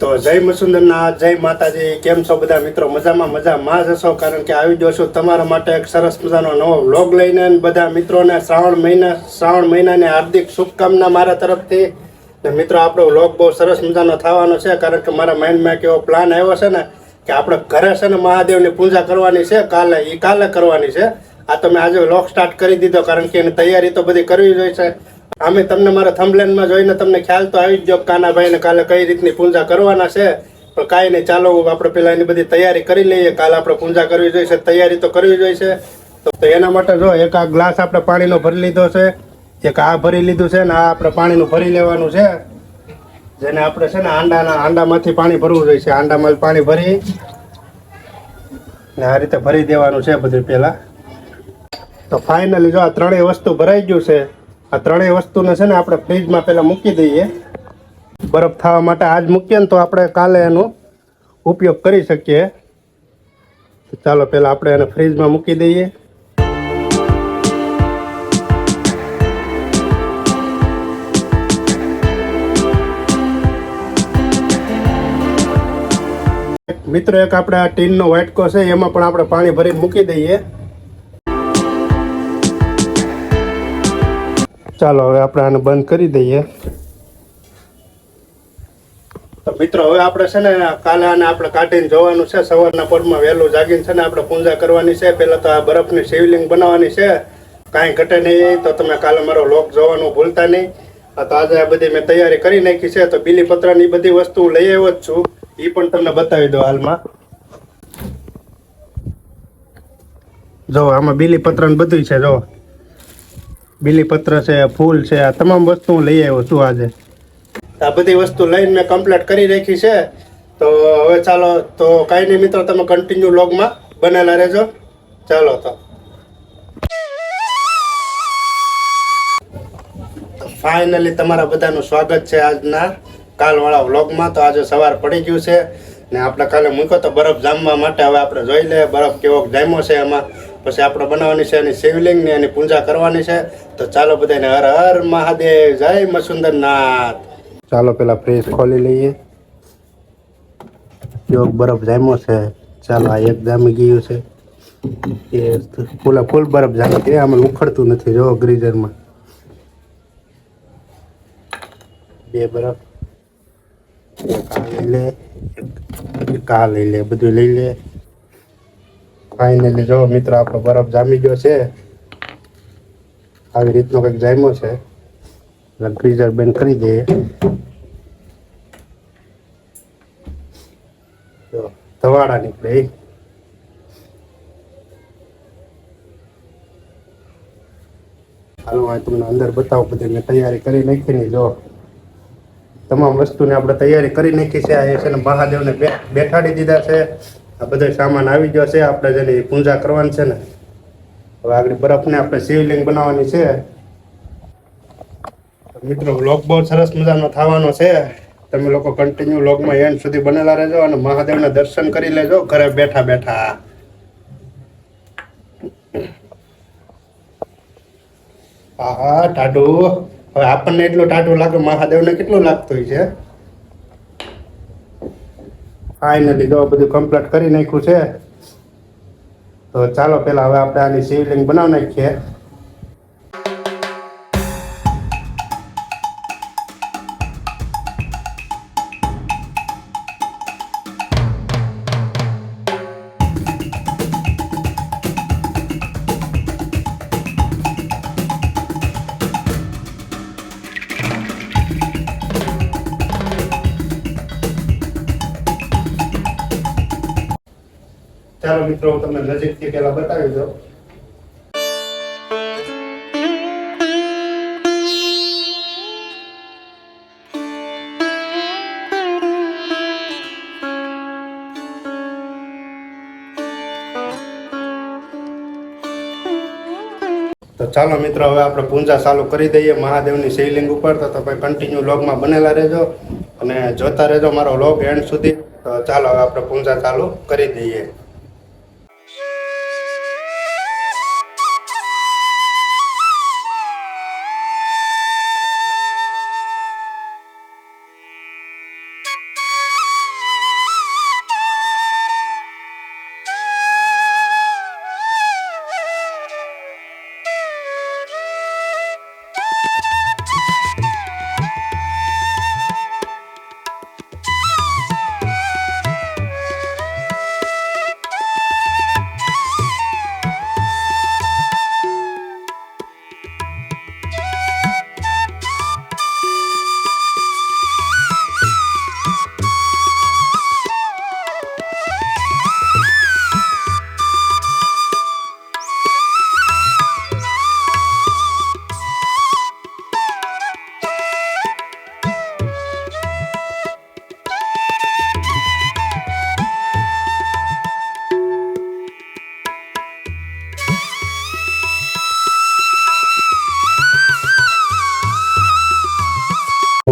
તો જય મસુંદરના જય માતાજી, કેમ છો બધા મિત્રો? મજામાં મજામાં. જ હશો કારણ કે આવી જશો તમારા માટે એક સરસ મજાનો નવો વ્લોગ લઈને બધા મિત્રોને શ્રાવણ મહિના, શ્રાવણ મહિનાની હાર્દિક શુભકામના મારા તરફથી. ને મિત્રો, આપણો વ્લોગ બહુ સરસ મજાનો થવાનો છે કારણ કે મારા માઇન્ડમાં એક એવો પ્લાન આવ્યો છે ને કે આપણે ઘરે છે ને મહાદેવની પૂજા કરવાની છે, કાલે એ કાલે કરવાની છે. આ તો મેં આજે વ્લોગ સ્ટાર્ટ કરી દીધો કારણ કે એની તૈયારી તો બધી કરવી જોઈએ છે આમે તમને મારા થંબલેનમાં જોઈને તમને ખ્યાલ તો આવી જ ગયો કાનાભાઈને કાલે કઈ રીતની પૂજા કરવાના છે. પણ કાંઈ નહીં, ચાલો આપણે પેલા એની બધી તૈયારી કરી લઈએ. કાલે આપણે પૂજા કરવી જોઈએ છે તૈયારી તો કરવી જોઈએ છે તો એના માટે જો એક આ ગ્લાસ આપણે પાણીનો ભરી લીધો છે. એક આ ભરી લીધું છે ને આ આપણે પાણીનું ભરી લેવાનું છે. જેને આપણે છે ને આંડાના, આંડામાંથી પાણી ભરવું જોઈએ છે આંડામાં પાણી ભરી ને આ રીતે ભરી દેવાનું છે બધું પહેલાં. તો ફાઇનલી જો આ ત્રણેય વસ્તુ ભરાઈ ગયું છે. આ ત્રણેય વસ્તુને છે ને આપણે ફ્રીજમાં પહેલાં મૂકી દઈએ. બરફ થવા માટે આજ મૂકીએ ને તો આપણે કાલે એનો ઉપયોગ કરી શકીએ. ચાલો પહેલાં આપણે એને ફ્રીજમાં મૂકી દઈએ. મિત્રો, એક આપણે આ ટીનનો વાટકો છે, એમાં પણ આપણે પાણી ભરી મૂકી દઈએ. ચાલો, હવે આપણે આને બંધ કરી દઈએ. તો મિત્રો, હવે આપણે છે ને, કાલે આને આપણે કાઢીને જવાનું છે. સવારના પરમાં વહેલું જાગીને છે ને, આપણે પૂજા કરવાની છે. પહેલાં તો આ બરફની શિવલિંગ બનાવવાની છે. કાંઈ ઘટે નહીં, તો તમે કાલે મારો લોક જોવાનું ભૂલતા નહીં. આ તો આજે આ બધી મેં તૈયારી કરી નાખી છે. તો બીલીપત્રની બધી વસ્તુ લઈ આવ્યો જ છું. એ પણ તમને બતાવી દો હાલમાં. જો, આમાં બીલીપત્ર બધું છે, જો. બીલીપત્ર છે, ફૂલ છે, આ તમામ વસ્તુ હું લઈ આવ્યો છું આજે. આ બધી વસ્તુ લઈને મેં કમ્પ્લીટ કરી રાખી છે. તો હવે ચાલો, તો કાંઈ નહીં મિત્રો, તમે કન્ટિન્યુ લોગમાં બનેલા રહેજો. ચાલો તો. ફાઇનલી તમારા બધાનું સ્વાગત છે આજના કાલવાળા વ્લોગમાં તો આજે સવાર પડી ગયું છે ને આપણે કાલે મૂક્યો તો બરફ જામવા માટે. હવે આપણે જોઈ લઈએ બરફ કેવો જામ્યો છે એમાં. પછી આપણે બનાવવાની છે એની શિવલિંગની એની પૂજા કરવાની છે. તો ચાલો બધાને હર હર મહાદેવ, જય મસુંદરનાથ. ચાલો પેલા ફ્રીજ ખોલી લઈએ. યોગ બરફ જામ્યો છે. ચાલો આ એક જામી ગયું છે. એ ફૂલા ફૂલ બરફ જામી ગઈ આમાં ઉખડતું નથી. જો ગ્રીઝરમાં. બે બરફ. એક લઈ લે, એક લઈ લે, બધું લઈ લે. ફાઇનલી જો મિત્ર આપણો બરફ જામી ગયો છે, આવી રીતનો કંઈક જામ્યો છે. ફ્રીઝર બંધ કરી દઈએ ધવાડા નીકળે હાલો તમને અંદર બતાવો, બધી મેં તૈયારી કરી નાખી ને જો. તમામ વસ્તુને આપણે તૈયારી કરી નાખી છે, આ છે ને મહાદેવને બેઠાડી દીધા છે. આ બધો સામાન આવી ગયો છે. આપણે જેની પૂજા કરવાની છે ને. હવે આગળ બરફને આપણે શિવલિંગ બનાવવાની છે. મિત્રો, વ્લોગ બહુ સરસ મજાનો થવાનો છે. તમે લોકો કન્ટિન્યુ વ્લોગમાં એન્ડ સુધી બનેલા રહેજો અને મહાદેવના દર્શન કરી લેજો. ઘરે બેઠા બેઠા. આહા ટાટુ હવે આપણને એટલું ટાટું લાગે, મહાદેવને કેટલું લાગતું હોય છે? ફાઇનલી જો બધું કમ્પ્લીટ કરી નાખ્યું છે, તો ચાલો પેલા હવે આપણે આની શિવલિંગ બનાવી નાખીએ. ચાલો મિત્રો, હું તમને નજીકથી પહેલા બતાવી દઉં. તો ચાલો મિત્રો, હવે આપણે પૂજા ચાલુ કરી દઈએ. મહાદેવની શિવલિંગ ઉપર, તો તમે કન્ટિન્યુ લોગમાં બનેલા રહેજો અને જોતા રહેજો મારો લોગ એન્ડ સુધી. તો ચાલો, હવે આપણે પૂજા ચાલુ કરી દઈએ.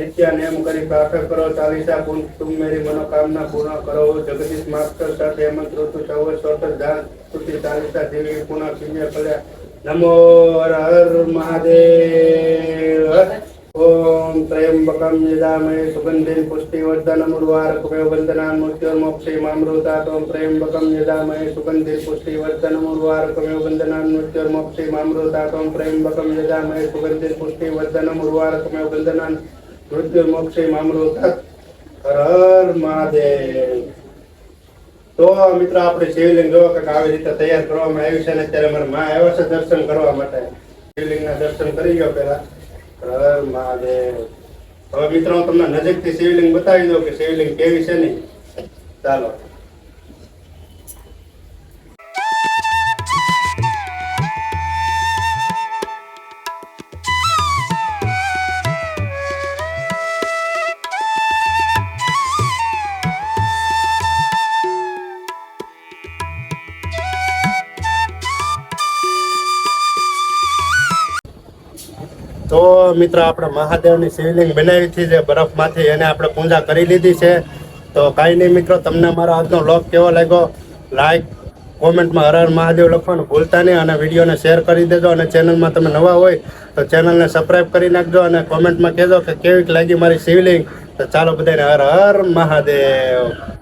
નિત્ય નેમ કરી પ્રાર્થના કરો, ચાલીસા કુંજ તું મેરી મનોકામના પૂર્ણ કરો. જગદીશ માસ્ટર સાથે હેમંત ઋતુ સૌ સ્વતર ધ્યાન સ્તુતિ ચાલીસા દેવી, પુનઃ કિંજે કલ્યા. નમો हर महादेव ओम त्र्यंबकम यजामहे सुगंधिं पुष्टिवर्धनम् उर्वारुकमेव वन्दनान्मृत्योर्मोक्षे मामृतात् ॐ त्र्यंबकं यजामहे सुगन्धिं पुष्टिवर्धनम् उर्वारुकमेव वन्दनान्मृत्योर्मोक्षे मामृतात् ॐ सुगंधि पुष्टि वर्धन पुष्टिवर्धनम् उर्वारुकमेव वंदना વંદનાન મૃત્યુર્મોક્ષે મામૃતાત હર હર મહાદેવ. તો મિત્રો આપણે શિવલિંગ જોવા કે આવી રીતે તૈયાર કરવામાં આવ્યું છે ને અત્યારે મારે માં આવ્યા છે દર્શન કરવા માટે. શિવલિંગના દર્શન કરી ગયો પેલા હર મહાદેવ. હવે મિત્રો તમને નજીકથી શિવલિંગ બતાવી દઉં કે શિવલિંગ કેવી છે નહીં. ચાલો. તો મિત્રો, આપણે મહાદેવની શિવલિંગ બનાવી છે જે બરફમાંથી એને આપણે પૂજા કરી લીધી છે. તો કાંઈ નહીં મિત્રો, તમને મારો આજનો લોક કેવો લાગ્યો? લાઈક કોમેન્ટમાં હર હર મહાદેવ લખવાનું ભૂલતા નહીં અને વિડીયોને શેર કરી દેજો અને ચેનલમાં તમે નવા હોય તો ચેનલને સબસ્ક્રાઈબ કરી નાખજો અને કોમેન્ટમાં કહેજો કે કેવીક લાગી મારી શિવલિંગ. તો ચાલો બધાને હર હર મહાદેવ.